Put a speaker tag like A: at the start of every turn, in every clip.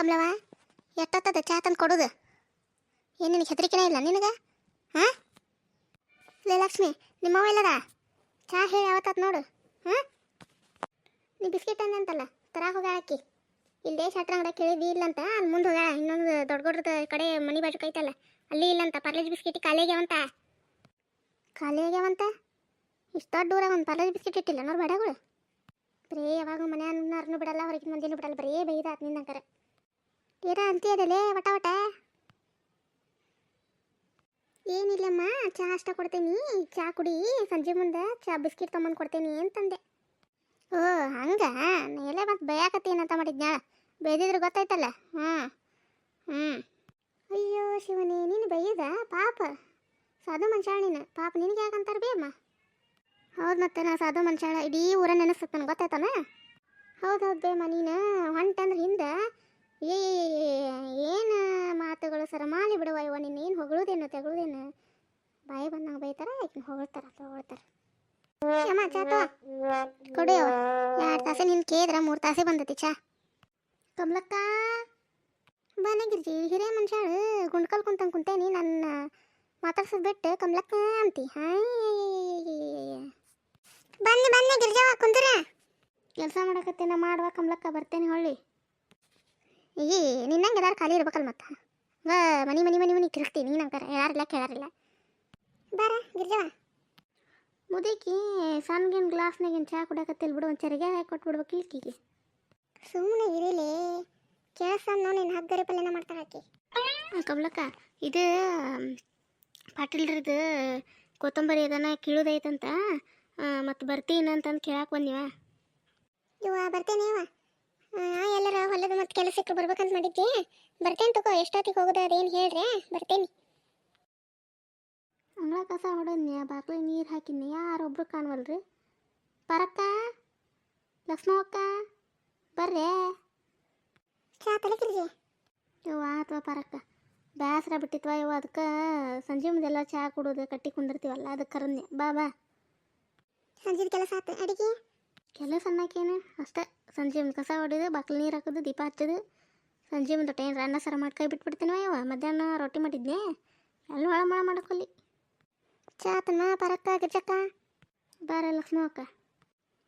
A: ಕಮಲವ ಎಷ್ಟೊತ್ತದ ಚಾ ತಂದು ಕೊಡೋದು. ಏನು ನಿನಗೆ ಹೆದರಿಕೆನೇ ಇಲ್ಲ ನಿನಗೆ? ಹಾಂ? ಲೇ ಲಕ್ಷ್ಮಿ ನಿಮ್ಮವ ಇಲ್ಲದ ಚಾ ಹೇಳಿ ಯಾವತ್ತ ನೋಡು. ಹಾಂ? ನೀ ಬಿಸ್ಕೆಟ್ ಅಂದಂತಲ್ಲ ತರ ಹೋಗ ಹಾಕಿ. ಇಲ್ಲೇ ಶಟ್ರ ಅಂಗಡಿ ಕೇಳಿದ್ವಿ ಇಲ್ಲಂತ ಅಲ್ಲಿ ಮುಂದೆ ಹೋಗ, ಇನ್ನೊಂದು ದೊಡ್ಡ ದೊಡ್ಡದ ಕಡೆ ಮನಿ ಬಾಜು ಕೈತಲ್ಲ ಅಲ್ಲಿ ಇಲ್ಲ ಅಂತ. ಪಾರ್ಲೇಜ್ ಬಿಸ್ಕೆಟ್ ಖಾಲಿ ಆಗ್ಯಾವಂತ ಖಾಲಿ ಆಗ್ಯಾವಂತ ಇಷ್ಟು ದೊಡ್ಡ ಊರಾಗ ಒಂದು ಪಾರ್ಲೇಜ್ ಬಿಸ್ಕೆಟ್ ಇಟ್ಟಿಲ್ಲ ನೋಡಿ ಬಡಗಳು ಬರೀ ಯಾವಾಗ ಮನೆ ಅನ್ನೋರ್ನು ಬಿಡಲ್ಲ, ಹೊರಗಿನ ಮಂದಿನೂ ಬಿಡಲ್ಲ, ಬರೀ ಬೈದಾತ್ ನಿನ್ನಂಕರ. ಏನ ಅಂತೀಯದಲ್ಲೇ ವಟ ವಟ. ಏನಿಲ್ಲಮ್ಮ ಚಹಾ ಅಷ್ಟ ಕೊಡ್ತೀನಿ. ಚಹಾ ಕುಡಿ, ಸಂಜೆ ಮುಂದೆ ಚಹಾ ಬಿಸ್ಕಿಟ್ ತೊಗೊಂಬಂದು ಕೊಡ್ತೀನಿ ಅಂತಂದೆ. ಓ, ಹಂಗ? ಎಲ್ಲ ಮತ್ತೆ ಬೇಯಾಕತ್ತೀನಂತ ಮಾಡಿದ್ನಾ? ಬೇದಿದ್ರು ಗೊತ್ತಾಯ್ತಲ್ಲ? ಹ್ಞೂ ಹ್ಞೂ ಅಯ್ಯೋ ಶಿವನೇ, ನೀನು ಬೈಯದ? ಪಾಪ. ಸಾಧು ಮಂಚಾಳ ನೀನು. ಪಾಪ, ನಿನಗೆ ಯಾಕಂತಾರ ಬೇಮ್ಮ? ಹೌದು ಮತ್ತೆ, ನಾ ಸಾಧು ಮನುಷ್ಯಾಳ. ಇಡೀ ಊರ ನೆನೆಸ್ತದೆ ನನಗೆ ಗೊತ್ತಾಯ್ತಾನ? ಹೌದು ಹೌದು ಬೇಮ್ಮ, ನೀನು ಹೊಂಟಂದ್ರೆ ಹಿಂದೆ ಏ ಸರಮಾಲಿ ಬಿಡುವ ಇವ ನಿನ್ನ ಏನು ಹೊಗಳುದೇನು ತೆಗಳುದೇನು. ಬಾಯಿ ಬಂದಂಗ ಬೈತಾರ, ಆಕಿನ ಹೊಗಳ್ತಾರ ಹೊಗಳ್ತಾರ ಕ್ಷಮ, ಚಾ ತೋ ಕೊಡು ಎರಡು ತಾಸೆ ನಿನ್ನ ಕೇದ್ರ ಮೂರು ತಾಸೆ ಬಂದತಿ ಚಾ. ಕಮಲಕ್ಕ, ಬನಗಿರ್ಜಿ ಹಿರೇ ಮನುಷ್ಯಾಳು ಗುಂಡ್ಕಲ್ ಕುಂತಂಗೆ ಕುಂತೇನಿ, ನನ್ನ ಮಾತಾಡ್ಸೋದು ಬಿಟ್ಟು ಕಮಲಕ್ಕ ಅಂತಿ. ಬನ್ನಿ ಬನ್ನಿ ಗಿರ್ಜಾವ, ಕುಂದ್ರ. ಕೆಲಸ ಮಾಡಕತ್ತೇನ, ಮಾಡುವ ಕಮಲಕ್ಕ, ಬರ್ತೇನೆ ಹೊಳ್ಳಿ ಈ ನಿನ್ನಂಗೆ ಎಲ್ಲಾರು ಖಾಲಿ ಇರ್ಬೇಕಲ್ಲ ಮತ್ತೆ? ಮನಿ ಮನಿ ಮನಿ ಮನಿ ತಿರುಗ್ತೀನಿ ನೀನು ಅಂಕಾರ ಯಾರಿಲ್ಲ, ಕೇಳಾರಿಲ್ಲ. ಬಾರ, ಗಿರ್ಜವ. ಮುದುಕಿ ಸಣ್ಣಗಿನ ಗ್ಲಾಸ್ನಾಗಿನ ಚಹಾ ಕುಡಿಯಕತ್ತಿಲ್ ಬಿಡು, ಒಂದು ಚರಿಗೆ ಕೊಟ್ಬಿಡ್ಬೇಕು ಇಲ್ಕಿಗೆ ಸುಮ್ಮನೆ ಇರಲಿ. ಕೇಳಿಸ ನೀನು ಹಗ್ಗರಿ ಪಲ್ಯನ ಮಾಡ್ತಾರೆ ಆಕಿ. ಕಮಲಕ್ಕ, ಇದು ಪಾಟೀಲ್ರದ್ದು ಕೊತ್ತಂಬರಿ ಅದನ್ನ ಕೀಳೋದೈತಂತ. ಮತ್ತು ಬರ್ತೀನಿ ಅಂತಂದು ಕೇಳಕ್ಕೆ ಬಂದಿವ. ಇವ ಬರ್ತೇನೆ ಇವ ಎಲ್ಲರ ಹೊಲದ ಮತ್ತೆ ಕೆಲಸಕ್ಕೆ ಬರ್ಬೇಕಂತ ಮಾಡಿದ್ದೆ? ಬರ್ತೇನೆ ತಗೋ ಎಷ್ಟೊತ್ತಿಗೆ ಹೋಗೋದು ಅದೇನು ಹೇಳ್ರೆ ಬರ್ತೇನೆ. ಅಂಗಳ ಕಸ ಹೊಡೋದ್ನ್ಯ ಬಾಕ್ಲಿಗೆ ನೀರು ಹಾಕಿನಿ ಯಾರೊಬ್ರು ಕಾಣವಲ್ರಿ? ಪರಕ್ಕ? ಲಕ್ಷ್ಮವಕ್ಕ? ಬರ್ರೆ? ಚಾ ತಲೆಕಿರ್ಜಿ ಇವ ಆತ್ವ ಪರಕ್ಕ. ಬೇಸರ ಬಿಟ್ಟಿತ್ವ ಯೋ ಅದಕ್ಕೆ ಸಂಜೆ ಮುಂದೆಲ್ಲ ಚಹಾ ಕುಡೋದು ಕಟ್ಟಿ ಕುಂದಿರ್ತೀವಲ್ಲ ಅದಕ್ಕೆ ಕರದ್ನೆ. ಬಾ ಬಾ. ಸಂಜೆ ಕೆಲಸ ಆತ ಅಡಿಗೆ? ಕೆಲಸ ಅನ್ನಕ್ಕೇನು ಅಷ್ಟೇ. ಸಂಜೆ ಕಸ ಹೊಡೆದು ಬಾಕ್ಲಿ ನೀರು ಹಾಕೋದು, ದೀಪ ಹಚ್ಚೋದು. ಸಂಜೆ ಮುಂದೆ ಟೈನ್ ಅನ್ನ ಸರ ಮಾಡಿ ಕೈ ಬಿಟ್ಬಿಡ್ತೀನಿ ಇವ ಮಧ್ಯಾಹ್ನ ರೊಟ್ಟಿ ಮಾಡಿದ್ನೆ? ಎಲ್ಲ ಒಳ ಮಳ ಮಾಡಕೊಲ್ಲಿ ಚಾತನ ಪರಕ್ಕ ಗಿರ್ಜಕ್ಕ. ಬಾರ ಲಕ್ಷ್ಮಕ್ಕ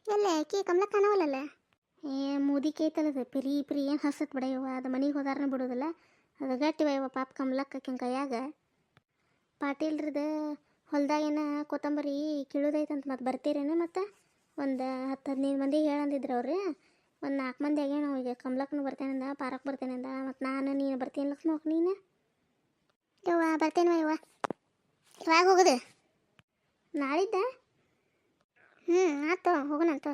A: ಎಲ್ಲ? ಕಿ ಕಮಲ ಕಾಣವಲ್ಲಲ್ಲ? ಏ, ಮೋದಿ ಕೇತಲ್ಲದ ಪಿರಿ ಪಿರಿ ಏನು ಹಸತ್ ಬಿಡ ಅದು ಮನೆಗೆ ಹೋದಾರನ ಬಿಡೋದಲ್ಲ. ಅದು ಗಟ್ಟಿವ ಇವ ಪಾಪ ಕಮಲಕ್ಕ ಕೈಯಾಗ. ಹೊಲ್ದಾಗ ಹೊಲ್ದಾಗೇನ ಕೊತ್ತಂಬರಿ ಕೀಳೋದೈತಂತ ಮತ್ತೆ ಬರ್ತೀರೇನು ಮತ್ತು? ಒಂದು ಹತ್ತು ಹದಿನೈದು ಮಂದಿ ಹೇಳಂದಿದ್ರು ಅವ್ರಿ. ಒಂದು ನಾಲ್ಕು ಮಂದಿ ಆಗ್ಯಾನ ಈಗ ಕಮಲಕ್ಕನು ಬರ್ತೇನಂದ, ಪಾರಕ್ಕೆ ಬರ್ತೇನಂದ, ಮತ್ತು ನಾನು, ನೀನು ಬರ್ತೀನಿ ಲಕ್ಷ್ಮೋಕ್ ನೀನು? ಯವ್ವ, ಬರ್ತೇನವ ಯವ್ವ? ಯಾವಾಗ ಹೋಗೋದು? ನಾಳಿದ್ದ? ಹ್ಞೂ ಆತು ಹೋಗೋಣಂತ